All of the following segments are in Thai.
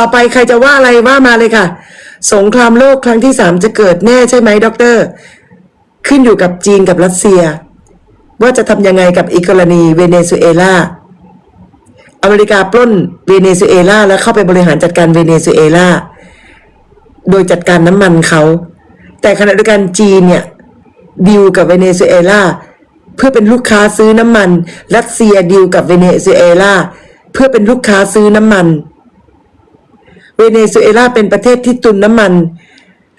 ต่อไปใครจะว่าอะไรว่ามาเลยค่ะ สงครามโลกครั้งที่สามจะเกิดแน่ใช่ไหมด็อกเตอร์ ขึ้นอยู่กับจีนกับรัสเซีย ว่าจะทำยังไงกับอีกรณีเวเนซุเอลาอเมริกาปล้นเวเนซุเอลาแล้วเข้าไปบริหารจัดการเวเนซุเอลาโดยจัดการน้ำมันเขา แต่ขณะเดียวกันจีนเนี่ยดีลกับเวเนซุเอลาเพื่อเป็นลูกค้าซื้อน้ำมัน รัสเซียดีลกับเวเนซุเอลาเพื่อเป็นลูกค้าซื้อน้ำมัน เวเนซุเอลาเป็นประเทศที่ตุนน้ำมัน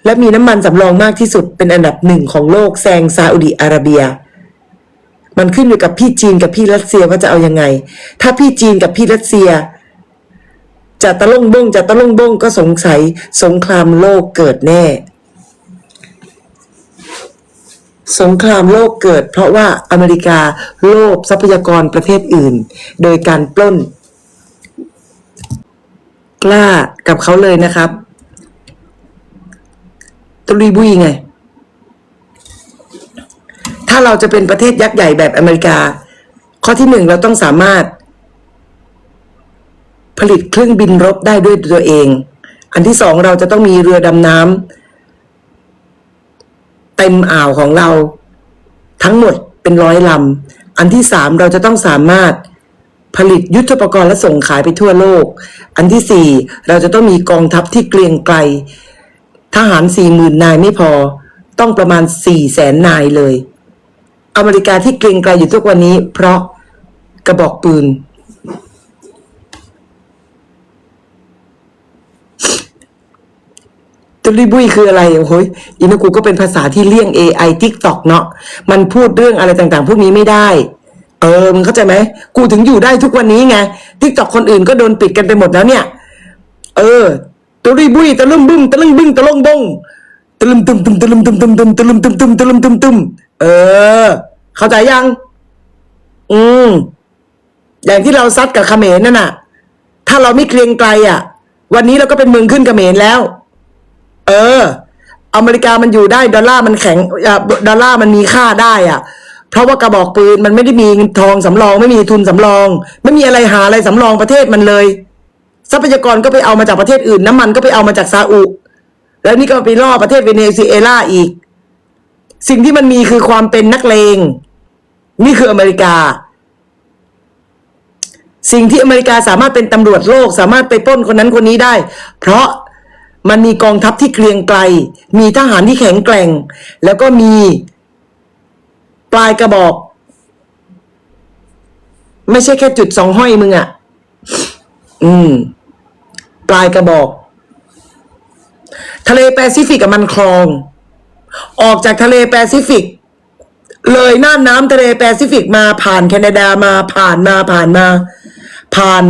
และมีน้ำมันสำรองมากที่สุดเป็นอันดับหนึ่งของโลกแซงซาอุดิอาระเบีย มันขึ้นอยู่กับพี่จีนกับพี่รัสเซียว่าจะเอายังไง ถ้าพี่จีนกับพี่รัสเซีย จะตะลุ่งบ้งจะตะลุ่งบ้งก็สงสัยสงครามโลกเกิดแน่ สงครามโลกเกิด เพราะว่าอเมริกาโลภทรัพยากรประเทศอื่น โดยการปล้นกล้า กับเขาเลยนะครับตุลีบุยไง ถ้าเราจะเป็นประเทศยักษ์ใหญ่แบบอเมริกา ข้อที่หนึ่งเราต้องสามารถ ผลิตเครื่องบินรบได้ด้วยตัวเอง อันที่สองเราจะต้องมีเรือดำน้ำเต็มอ่าวของเรา ทั้งหมดเป็นร้อยลำอันที่สามเราจะต้องสามารถ ผลิตยุทธปกรณ์และส่งขายไปทั่วโลก อันที่สี่เราจะต้องมีกองทัพที่เกรียงไกรทหารสี่หมื่นนายไม่พอ ต้องประมาณสี่แสนนายเลย อเมริกาที่เกรียงไกรอยู่ทุกวันนี้ เพราะกระบอกปืน ตุลิบุยคืออะไรโอ้ยอินกูก็เป็นภาษาที่เลี่ยง AI TikTok เนาะมันพูดเรื่องอะไรต่างๆ พวกนี้ไม่ได้ เออมึงเข้าใจไหมกูถึงอยู่ได้ทุกวันนี้ไง TikTok คนอื่นก็โดนปิดกันไปหมดแล้วเนี่ย เออตุลิบุยตะลึมบึ้งตะลึงบึ้งตะลงบงตะลึมตึมตึมตะลึมตึมตึมตึมตะลึมตึมตึมตะลึมตึมตึมเออ เข้าใจยัง อืมอย่างที่เราซัดกับเขมรนั่นน่ะ ถ้าเราไม่เกรียงไกรอะ วันนี้เราก็เป็นเมืองขึ้นเขมรแล้ว เออ อเมริกามันอยู่ได้ ดอลลาร์มันแข็งอดอลลาร์มันมีค่าได้อะ เพราะว่ากระบอกปืนมันไม่ได้มีทองสำรอง ไม่มีทุนสำรอง ไม่มีอะไรหาอะไรสำรองประเทศมันเลย ทรัพยากรก็ไปเอามาจากประเทศอื่น น้ำมันก็ไปเอามาจากซาอุ แล้วนี่ก็ไปล่อประเทศเวเนซุเอลาอีก สิ่งที่มันมีคือความเป็นนักเลง นี่คืออเมริกา สิ่งที่อเมริกาสามารถเป็นตำรวจโลก สามารถไปป้นคนนั้นคนนี้ได้ เพราะมันมีกองทัพที่เกรียงไกรมีทหารที่แข็งแกร่ง แล้วก็มี ปลายกระบอก ไม่ใช่แค่จุดสองห้อยมึงอะ่ะ อืม ปลายกระบอก ทะเลแปซิฟิกกับมันคลอง ออกจากทะเลแปซิฟิก เลยน่านน้ำทะเลแปซิฟิกมาผ่านแคนาดามาผ่านมาผ่านมา ผ่าน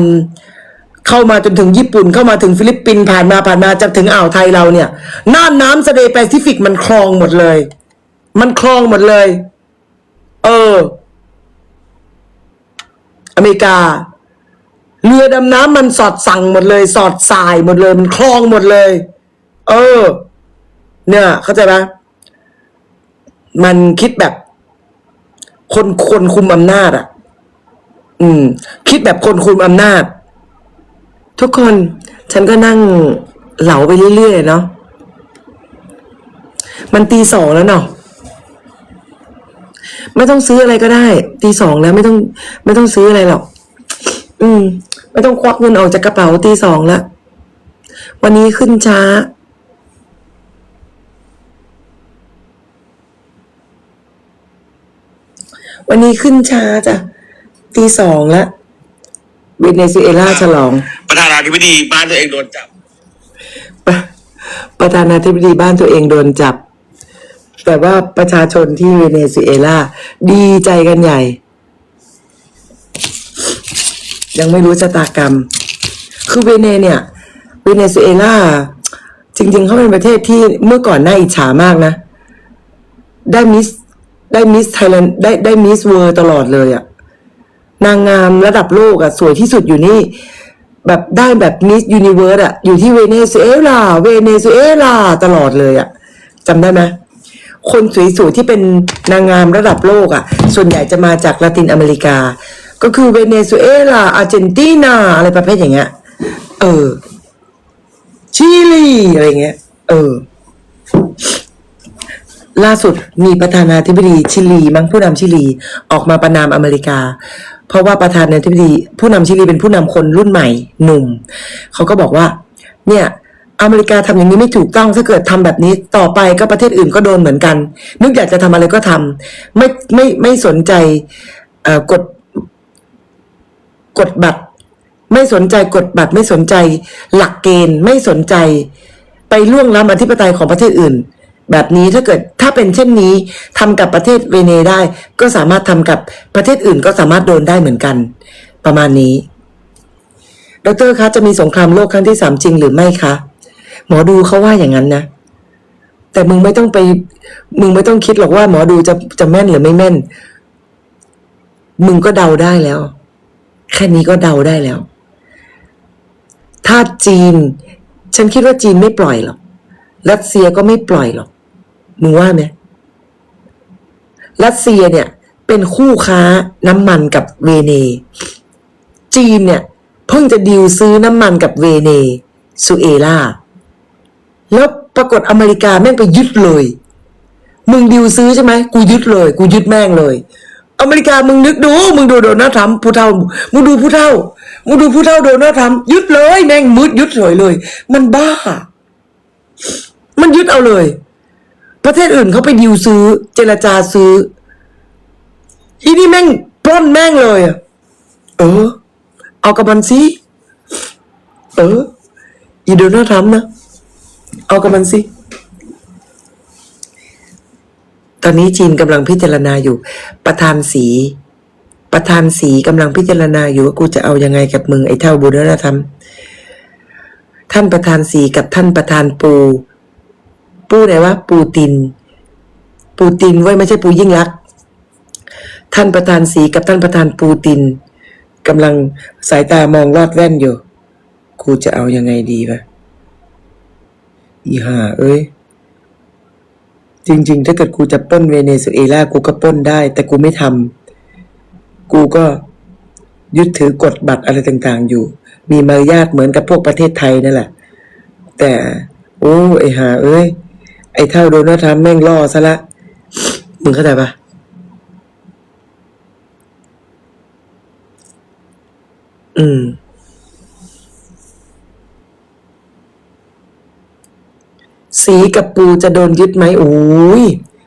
เข้ามาจนถึงญี่ปุ่น เข้ามาถึงฟิลิปปินส์ผ่านมาผ่านมาจนถึงอ่าวไทยเราเนี่ยน่านน้ำทะเลแปซิฟิกมันคลองหมดเลย มันคลองหมดเลย เออ อเมริกา เรือดำน้ำมันสอดสั่งหมดเลย สอดสายหมดเลย มันคลองหมดเลย เออ เนี่ย เข้าใจไหมมันคิดแบบ คนคนคุมอำนาจอะ อืม คิดแบบคนคุมอำนาจ ทุกคนฉันก็นั่งเหลาไปเรื่อยๆเนาะมันตีสองแล้วเนาะ ไม่ต้องซื้ออะไรก็ได้ตีสองแล้วไม่ต้อง ไม่ต้องซื้ออะไรหรอกอืม ไม่ต้องควักเงินออกจากกระเป๋าตีสองแล้ววันนี้ขึ้นช้า วันนี้ขึ้นช้าจ้ะตีสองแล้วเวเนซุเอลาฉลอง ประธานาธิบดีบ้านตัวเองโดนจับประประธานาธิบดีบ้านตัวเองโดนจับ แต่ว่าประชาชนที่เวเนซุเอลาดีใจกันใหญ่ ยังไม่รู้ชะตากรรม คือเวเนเนี่ย เวเนซุเอลาจริง ๆเขาเป็นประเทศที่เมื่อก่อนน่าอิจฉามากนะ ได้มิสได้มิสไทยแลนด์ได้ได้มิสเวิร์ตลอดเลยอะนางงามระดับโลกอะสวยที่สุดอยู่นี่ แบบได้แบบมิสยูนิเวิร์สอะอยู่ที่เวเนซุเอลาเวเนซุเอลาตลอดเลยอะจำได้ไหม คนสวยๆที่เป็นนางงามระดับโลกอะส่วนใหญ่จะมาจากลาตินอเมริกา ก็คือเวเนซุเอลา อาร์เจนตินา อะไรประเภทอย่างเงี้ย เออ ชิลี อะไรเงี้ย เออ ล่าสุดมีประธานาธิบดีชิลี มั้งผู้นำชิลี ออกมาประนามอเมริกา เพราะว่าประธานาธิบดี ผู้นำชิลีเป็นผู้นำคนรุ่นใหม่หนุ่ม เขาก็บอกว่า เนี่ย อเมริกาทำอย่างนี้ไม่ถูกต้องถ้าเกิดทำแบบนี้ต่อไปก็ประเทศอื่นก็โดนเหมือนกัน นึกอยากจะทำอะไรก็ทำไม่ไม่ไม่สนใจกฎกฎบัตร ไม่สนใจกฎบัตรไม่สนใจ หลักเกณฑ์ไม่สนใจ ไปล่วงล้ำอธิปไตยของประเทศอื่น แบบนี้ถ้าเกิดถ้าเป็นเช่นนี้ทำกับประเทศเวเนได้ ก็สามารถทำกับประเทศอื่นก็สามารถโดนได้เหมือนกัน ประมาณนี้ดรคะจะมีสงครามโลกครั้งที่สามจริงหรือไม่คะ มอดูเขาว่าอย่างนั้นนะแต่มึงไม่ต้องไป มึงไม่ต้องคิดหรอกว่าหมอดูจะจะแม่นหรือไม่แม่น มึงก็เดาได้แล้ว แค่นี้ก็เดาได้แล้ว ถ้าจีน ฉันคิดว่าจีนไม่ปล่อยหรอกรัสเซียก็ไม่ปล่อยหรอกมึงว่าไหมรัสเซียเนี่ย เป็นคู่ค้าน้ำมันกับเวเน จีนเนี่ย เพิ่งจะดีลซื้อน้ำมันกับเวเนซุเอลา แล้วปรากฏอเมริกาแม่งไปยึดเลย มึงดิวซื้อใช่ไหมกูยึดเลย กูยึดแม่งเลย อเมริกามึงนึกดู มึงดูโดนัลด์ทรัมป์ผู้เท่า มึงดูผู้เท่า มึงดูผู้เท่าโดนัลด์ทรัมป์ยึดเลย แม่งมืดยึดเฉยเลย มันบ้า มันยึดเอาเลย ประเทศอื่นเขาไปดิวซื้อ เจรจาซื้ออีนี่แม่งปล้นแม่งเลยอะเออ เอากับมันสิเอออีโดนัลด์ทรัมป์นะ เอากับมันสิ ตอนนี้จีนกำลังพิจารณาอยู่ ประธานสี ประธานสีกำลังพิจารณาอยู่ว่ากูจะเอายังไงกับมึงไอ้เท่าบุญธรรมท่านประธานสีกับท่านประธานปู ปูไหนวะปูติน ปูตินไว้ไม่ใช่ปูยิ่งรักษณ์ท่านประธานสีกับท่านประธานปูตินกำลังสายตามองลอดแว่นอยู่ กูจะเอายังไงดีวะ อีห่าเอ้ย จริง ๆ ถ้าเกิดกูจะป้นเวเนซุเอลากูก็ป้นได้ แต่กูไม่ทำกูก็ยึดถือกฎบัตรอะไรต่าง ๆ อยู่ มีมารยาทเหมือนกับพวกประเทศไทยนั่นแหละ แต่ โอ้ไอห่าเอ้ย ไอเท่าโดนัลด์ทรัมป์แม่งล่อซะละ มึงเข้าใจปะอืม สีกับปูจะโดนยึดไหมโอ้ย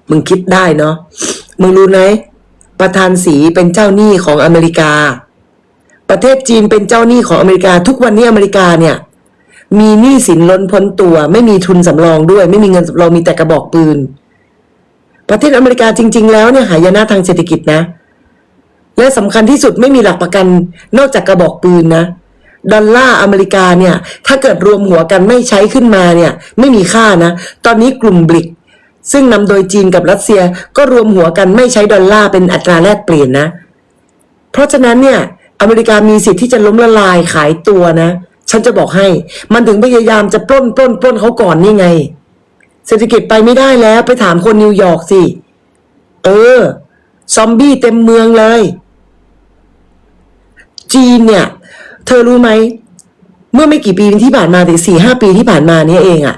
มึงคิดได้เนาะมึงรู้ไหมประธานสีเป็นเจ้าหนี้ของอเมริกา ประเทศจีนเป็นเจ้าหนี้ของอเมริกา ทุกวันนี้อเมริกาเนี่ย มีหนี้สินล้นพ้นตัว ไม่มีทุนสำรองด้วย ไม่มีเงินสำรองมีแต่กระบอกปืน ประเทศอเมริกาจริง ๆ แล้วเนี่ยหายนะทางเศรษฐกิจนะ และสำคัญที่สุดไม่มีหลักประกันนอกจากกระบอกปืนนะ ดอลลาร์อเมริกาเนี่ย ถ้าเกิดรวมหัวกันไม่ใช้ขึ้นมาเนี่ย ไม่มีค่านะ ตอนนี้กลุ่มบริก ซึ่งนำโดยจีนกับรัสเซียก็รวมหัวกันไม่ใช้ดอลลาร์เป็นอัตราแลกเปลี่ยนนะ เพราะฉะนั้นเนี่ย อเมริกามีสิทธิ์ที่จะล้มละลายขายตัวนะ ฉันจะบอกให้ มันถึงพยายามจะปล้นปล้นปล้นเขาก่อนนี่ไง เศรษฐกิจไปไม่ได้แล้วไปถามคนนิวยอร์กสิ เออ ซอมบี้เต็มเมืองเลยจีนเนี่ย เธอรู้ไหม เมื่อไม่กี่ปีที่ผ่านมาถึงสี่ห้าปีที่ผ่านมาเนี้เองอะ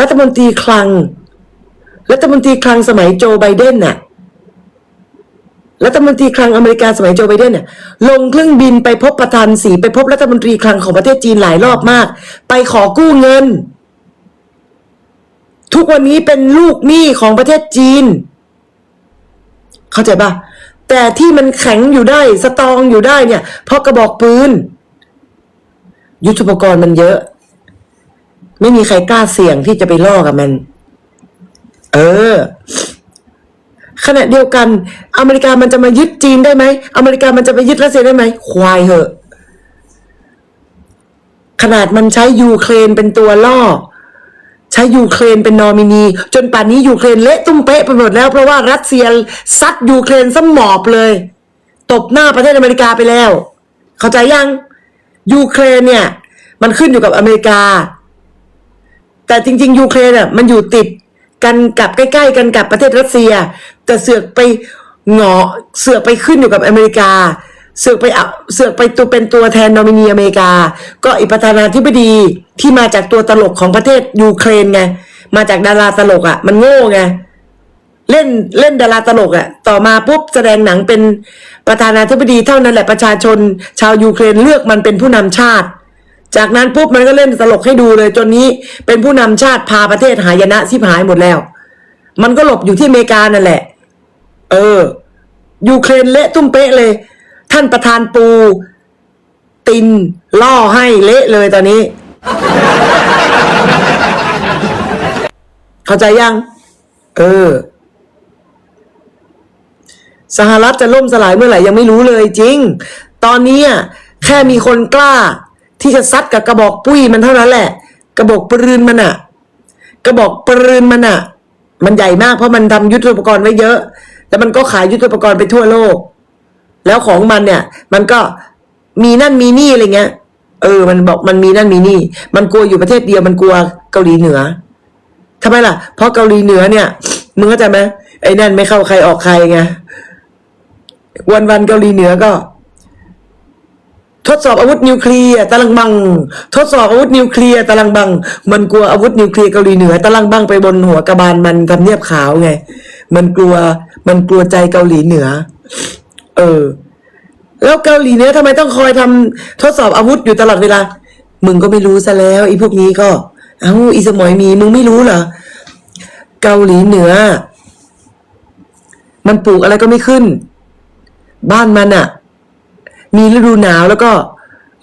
รัฐมนตรีคลัง รัฐมนตรีคลังสมัยโจไบเดนน่ะรัฐมนตรีคลังอเมริกาสมัยโจไบเดนน่ะลงเครื่องบินไปพบประธานสีไปพบรัฐมนตรีคลังของประเทศจีนหลายรอบมาก ไปขอกู้เงิน ทุกวันนี้เป็นลูกหนี้ของประเทศจีน เข้าใจปะ แต่ที่มันแข็งอยู่ได้สตองอยู่ได้เนี่ย เพราะกระบอกปืน ยุทโธปกรณ์มันเยอะ ไม่มีใครกล้าเสี่ยงที่จะไปล่อกับมัน เออขณะเดียวกัน อเมริกามันจะมายึดจีนได้ไหมอเมริกามันจะไปยึดรัสเซียได้ไหมควายเหอะ ขนาดมันใช้ยูเครนเป็นตัวล่อ ใช้ยูเครนเป็นนอมินี จนป่านนี้ยูเครนเละตุ้มเป๊ะไปหมดแล้ว เพราะว่ารัสเซียซัดยูเครนสมอบเลย ตบหน้าประเทศอเมริกาไปแล้ว เข้าใจยังยูเครนเนี่ย มันขึ้นอยู่กับอเมริกา แต่จริง ๆ ยูเครนอะมันอยู่ติดกันกับใกล้ ๆ กันกับประเทศรัสเซีย แต่เสือกไปหงอเสือกไปขึ้นอยู่กับอเมริกา เสือกไปเอาเสือกไปตัวเป็นตัวแทนนอมินีอเมริกา ก็อีประธานาธิบดีที่มาจากตัวตลกของประเทศยูเครนไงมาจากดาราตลกอะ่ะ มันโง่ไงเล่นเล่นดาราตลกอะ่ะ ต่อมาปุ๊บแสดงหนังเป็นประธานาธิบดีเท่านั้นแหละประชาชน ชาวยูเครนเลือกมันเป็นผู้นำชาติ จากนั้นปุ๊บมันก็เล่นตลกให้ดูเลยจนนี้เป็นผู้นำชาติพาประเทศหายนะสิบหายหมดแล้ว มันก็หลบอยู่ที่อเมริกานั่นแหละ เออยูเครนเละตุ้มเป๊ะเลย ท่านประธานปู ตินล่อให้เละเลยตอนนี้ เข้าใจยัง เออ สหรัฐจะล่มสลายเมื่อไหร่ยังไม่รู้เลยจริง ตอนนี้อะแค่มีคนกล้า ที่จะซัดกับกระบอกปุ้ยมันเท่านั้นแหละ กระบอกปืนมันอะกระบอกปืนมันอะมันใหญ่มากเพราะมันทำยุทโธปกรณ์ไว้เยอะ แล้วมันก็ขายยุทโธปกรณ์ไปทั่วโลก แล้วของมันเนี่ย มันก็มีนั่นมีนี่อะไรเงี้ย เออ มันบอกมันมีนั่นมีนี่ มันกลัวอยู่ประเทศเดียวมันกลัวเกาหลีเหนือทำไมล่ะ เพราะเกาหลีเหนือเนี่ยมึงเข้าใจไหมไอ้นั่นไม่เข้าใครออกใครไงวันวันเกาหลีเหนือก็ ทดสอบอาวุธนิวเคลียร์ตะลังบัง ทดสอบอาวุธนิวเคลียร์ตะลังบัง มันกลัวอาวุธนิวเคลียร์เกาหลีเหนือตะลังบังไปบนหัวกระบาลมันทำเนียบขาวไง มันกลัว มันกลัวใจเกาหลีเหนือ เออ แล้วเกาหลีเหนือทำไมต้องคอยทำทดสอบอาวุธอยู่ตลอดเวลา มึงก็ไม่รู้ซะแล้วไอ้พวกนี้ก็เอ้าอีสมอยมีมึงไม่รู้เหรอเกาหลีเหนือ มันปลูกอะไรก็ไม่ขึ้น บ้านมันอะมีฤดูหนาวแล้วก็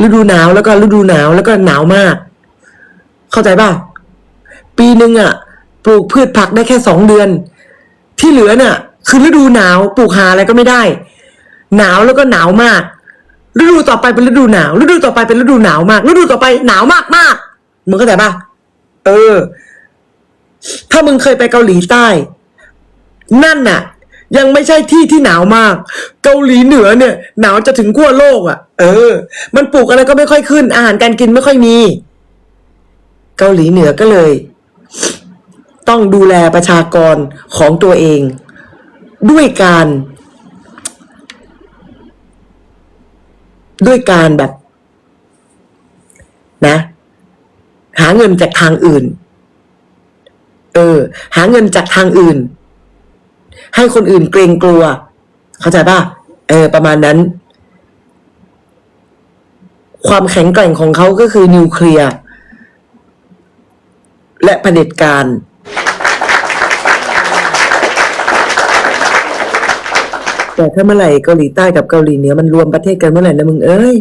ฤดูหนาวแล้วก็ฤดูหนาวแล้วก็หนาวมาก เข้าใจป่ะปีหนึ่งอะปลูกพืชผักได้แค่สองเดือน ที่เหลือน่ะ คือฤดูหนาวปลูกหาอะไรก็ไม่ได้ หนาวแล้วก็หนาวมาก ฤดูต่อไปเป็นฤดูหนาว ฤดูต่อไปเป็นฤดูหนาวมาก ฤดูต่อไปหนาวมากมากมึงเข้าใจปะเออ ถ้ามึงเคยไปเกาหลีใต้ นั่นน่ะ ยังไม่ใช่ที่ที่หนาวมาก เกาหลีเหนือเนี่ย หนาวจะถึงขั้วโลกอะ เออ มันปลูกอะไรก็ไม่ค่อยขึ้น อาหารการกินไม่ค่อยมี เกาหลีเหนือก็เลย ต้องดูแลประชากรของตัวเอง ด้วยการ ด้วยการแบบ นะ หาเงินจากทางอื่น เออ หาเงินจากทางอื่น ให้คนอื่นเกรงกลัว เข้าใจป่ะเออ ประมาณนั้น ความแข็งแกร่งของเขาก็คือนิวเคลียร์และเผด็จการ แต่ถ้าเมื่อไหร่เกาหลีใต้กับเกาหลีเหนือมันรวมประเทศกันเมื่อไหร่นะมึงเอ้ย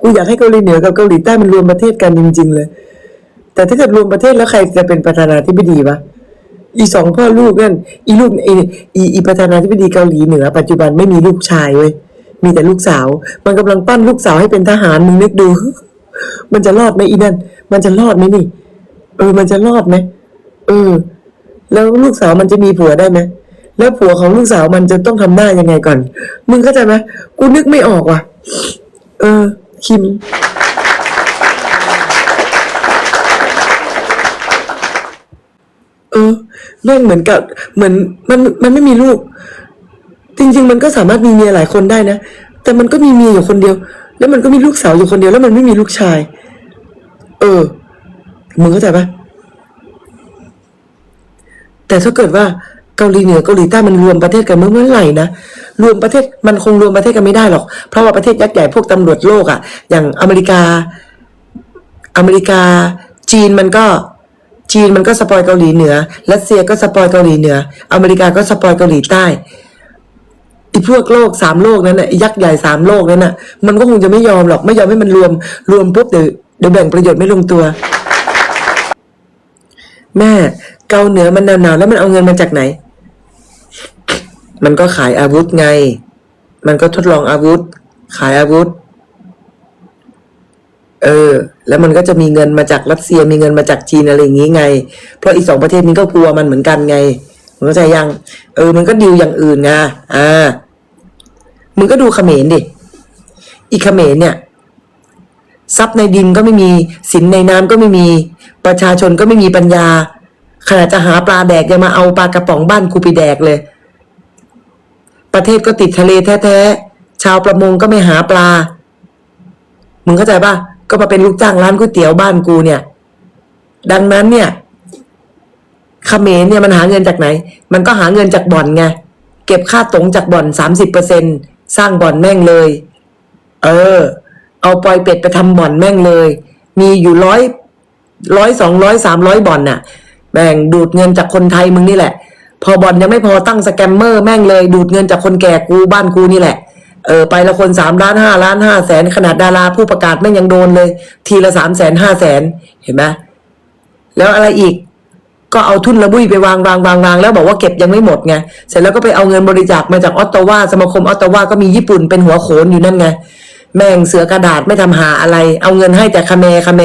กูอยากให้เกาหลีเหนือกับเกาหลีใต้มันรวมประเทศกันจริง ๆ เลย แต่ถ้าเกิดรวมประเทศแล้วใครจะเป็นประธานาธิบดีวะอีสองพ่อลูกนั่นอีลูกอีอีอีประธานาธิบดีเกาหลีเหนือ ปัจจุบันไม่มีลูกชายเว้ยมีแต่ลูกสาว มันกำลังปั้นลูกสาวให้เป็นทหารมึงนึกดู มันจะรอดไหมอีนั่นมันจะรอดไหมนี่ เออ มันจะรอดไหมเออ แล้วลูกสาวมันจะมีผัวได้ไหม แล้วผัวของลูกสาวมันจะต้องทำหน้ายังไงก่อน มึงเข้าใจไหมกูนึกไม่ออกว่ะ เออ คิม เออแม่งเหมือนกับ เหมือนมันมันไม่มีลูก จริง ๆ มันก็สามารถมีเมียหลายคนได้นะ แต่มันก็มีเมียอยู่คนเดียว แล้วมันก็มีลูกสาวอยู่คนเดียว แล้วมันไม่มีลูกชาย เออ มึงเข้าใจปะแต่ถ้าเกิดว่า เกาหลีเหนือเกาหลีใต้มันรวมประเทศกันเมื่อเมื่อไหร่นะรวมประเทศมันคงรวมประเทศกันไม่ได้หรอก เพราะว่าประเทศยักษ์ใหญ่พวกตำรวจโลกอะ่ะ อย่างอเมริกา อเมริกา จีนมันก็จีนมันก็สปอยเกาหลีเหนือรัสเซียก็สปอยเกาหลีเหนือ อเมริกาก็สปอยเกาหลีใต้ไอ้พวกโลกสามโลกนั้นน่ะยักษ์ใหญ่สามโลกนั้นน่ะ มันก็คงจะไม่ยอมหรอกไม่ยอมให้มันรวม รวมปุ๊บเดี๋ยวเดี๋ยวแบ่งประโยชน์ไม่ลงตัว แม่ เกาเหนือมันหนาวๆแล้วมันเอาเงินมาจากไหน มันก็ขายอาวุธไง มันก็ทดลองอาวุธ ขายอาวุธ เออ แล้วมันก็จะมีเงินมาจากรัสเซีย มีเงินมาจากจีนอะไรอย่างงี้ไง เพราะอีกสองประเทศนี้ก็กลัวมันเหมือนกันไงมึงเข้าใจยัง เออ มันก็ดีลอย่างอื่นไง อ่า มึงก็ดูเขมรดิ อีเขมรเนี่ยทรัพย์ในดินก็ไม่มีสินในน้ำก็ไม่มี ประชาชนก็ไม่มีปัญญาขนาดจะหาปลาแดกยังมาเอาปลากระป๋องบ้านกูไปแดกเลย ประเทศก็ติดทะเลแท้ๆ ชาวประมงก็ไม่หาปลา มึงเข้าใจป่ะก็มาเป็นลูกจ้างร้านก๋วยเตี๋ยวบ้านกูเนี่ย ดังนั้นเนี่ยเขมรเนี่ยมันหาเงินจากไหน มันก็หาเงินจากบ่อนไง เก็บค่าตรงจากบ่อนสามสิบเปอร์เซ็นสร้างบ่อนแม่งเลย เออ เอาปล่อยเป็ดไปทำบ่อนแม่งเลย มีอยู่ร้อยร้อยสองร้อยสามร้อยบ่อนน่ะ แบ่งดูดเงินจากคนไทยมึงนี่แหละ พอบอนยังไม่พอตั้งสแกมเมอร์แม่งเลย ดูดเงินจากคนแก่กูบ้านกูนี่แหละเออไปละคนสามล้านห้าล้านห้าแสนขนาดดาราผู้ประกาศแม่งยังโดนเลย ทีละสามแสนห้าแสนเห็นไหมแล้วอะไรอีกก็เอาทุนระบุยไปวางวางวางวางแล้วบอกว่าเก็บยังไม่หมดไงเสร็จแล้วก็ไปเอาเงินบริจาคมาจากออตตาวาสมาคมออตตาวาก็มีญี่ปุ่นเป็นหัวโขนอยู่นั่นไงแม่งเสือกระดาษไม่ทำหาอะไร เอาเงินให้แต่คาเมคาเม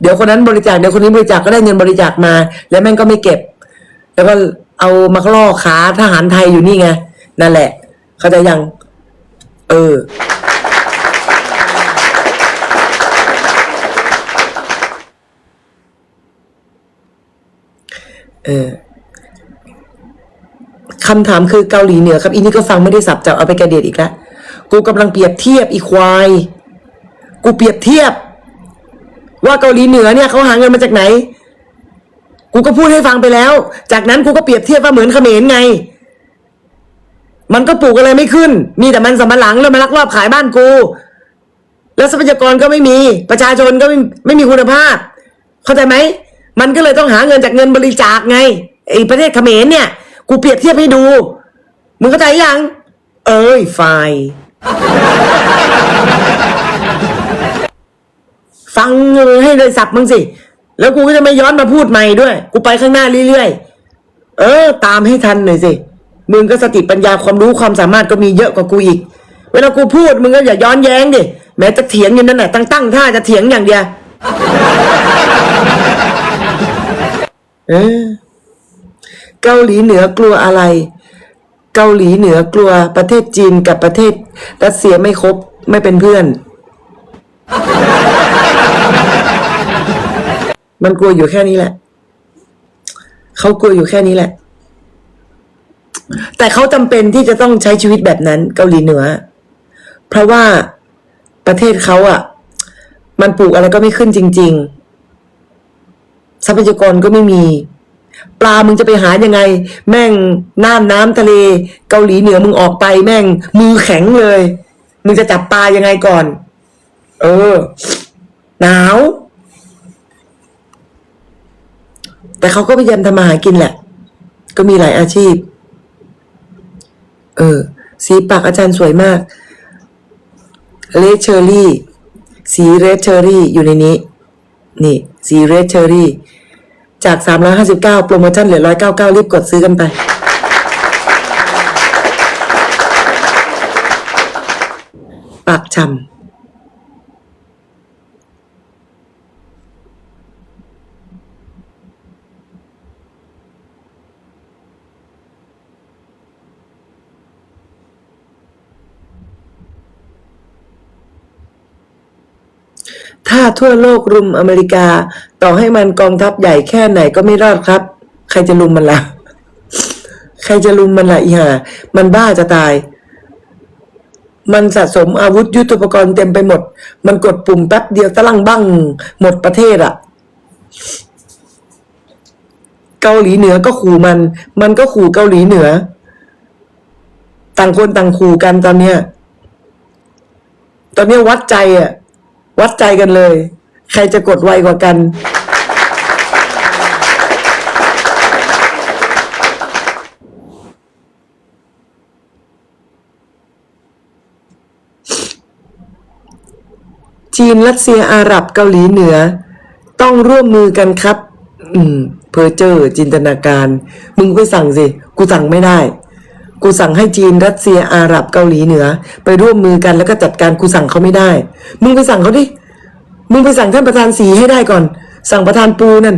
เดี๋ยวคนนั้นบริจาคเดี๋ยวคนนี้บริจาคก็ได้เงินบริจาคมา แล้วแม่งก็ไม่เก็บ แล้วก็ เอามาล่อขาทหารไทยอยู่นี่ไง นั่นแหละ เขาใจยัง เออ เออคำถามคือเกาหลีเหนือครับ อีนี่ก็ฟังไม่ได้สับจับเอาไปกระเดียดอีกแล้วกูกำลังเปรียบเทียบอีควาย กูเปรียบเทียบ ว่าเกาหลีเหนือเนี่ยเขาหาเงินมาจากไหน กูก็พูดให้ฟังไปแล้ว จากนั้นกูก็เปรียบเทียบว่าเหมือนเขมรไง มันก็ปลูกอะไรไม่ขึ้น มีแต่มันสำปะหลังแล้วมาลักลอบขายบ้านกู แล้วทรัพยากรก็ไม่มี ประชาชนก็ไม่ไม่มีคุณภาพ เข้าใจไหม มันก็เลยต้องหาเงินจากเงินบริจาคไงไอ้ประเทศเขมรเนี่ย กูเปรียบเทียบให้ดู มึงเข้าใจยัง เอ้ยไฟฟังให้เลยสับมึงสิ แล้วกูก็จะไม่ย้อนมาพูดใหม่ด้วย กูไปข้างหน้าเรื่อยๆ เออ ตามให้ทันหน่อยสิ มึงก็สติปัญญาความรู้ความสามารถก็มีเยอะกว่ากูอีก เวลากูพูดมึงก็อย่าย้อนแย้งดิ แม้จะเถียงอยู่นั่นแหละตั้งตั้งท่าจะเถียงอย่างเดียว เออ เกาหลีเหนือกลัวอะไร เกาหลีเหนือกลัวประเทศจีนกับประเทศรัสเซียไม่ครบไม่เป็นเพื่อน มันกลัวอยู่แค่นี้แหละ เขากลัวอยู่แค่นี้แหละ แต่เขาจำเป็นที่จะต้องใช้ชีวิตแบบนั้นเกาหลีเหนือ เพราะว่าประเทศเขาอะ่ะ มันปลูกอะไรก็ไม่ขึ้นจริง ๆ ทรัพยากรก็ไม่มี ปลามึงจะไปหายังไง แม่งน่านน้ำทะเล เกาหลีเหนือมึงออกไป แม่ง มือแข็งเลย มึงจะจับปลายังไงก่อน เออ หนาว แต่เขาก็พยายามทำมาหากินแหละ ก็มีหลายอาชีพ เออ สีปากอาจารย์สวยมากเลดเชอรี่ สีเรดเชอรี่อยู่ในนี้ นี่ สีเรดเชอรี่ จาก 359 โปรโมชั่นเหลือ 199 รีบกดซื้อกันไป ปากช่ำ ถ้าทั่วโลกรุมอเมริกา ต่อให้มันกองทัพใหญ่แค่ไหนก็ไม่รอดครับ ใครจะลุมมันละ่ะ ใครจะลุมมันละ่ะอีห่ามันบ้าจะตาย มันสะสมอาวุธยุทโธปกรณ์เต็มไปหมด มันกดปุ่มแป๊บเดียวตะลังบั้งหมดประเทศอะ่ะเกาหลีเหนือก็ขู่มัน มันก็ขู่เกาหลีเหนือ ต่างคนต่างขู่กันตอนเนี้ย ตอนเนี้ยวัดใจอะ วัดใจกันเลย ใครจะกดไวกว่ากัน จีนรัสเซียอาหรับเกาหลีเหนือ ต้องร่วมมือกันครับ อืมเพอเจอร์จินตนาการ มึงไปสั่งสิ กูสั่งไม่ได้ กูสั่งให้จีนรัสเซียอาหรับเกาหลีเหนือ ไปร่วมมือกันแล้วก็จัดการกูสั่งเขาไม่ได้ มึงไปสั่งเขาดิ มึงไปสั่งท่านประธานสีให้ได้ก่อน สั่งประธานปูนั่น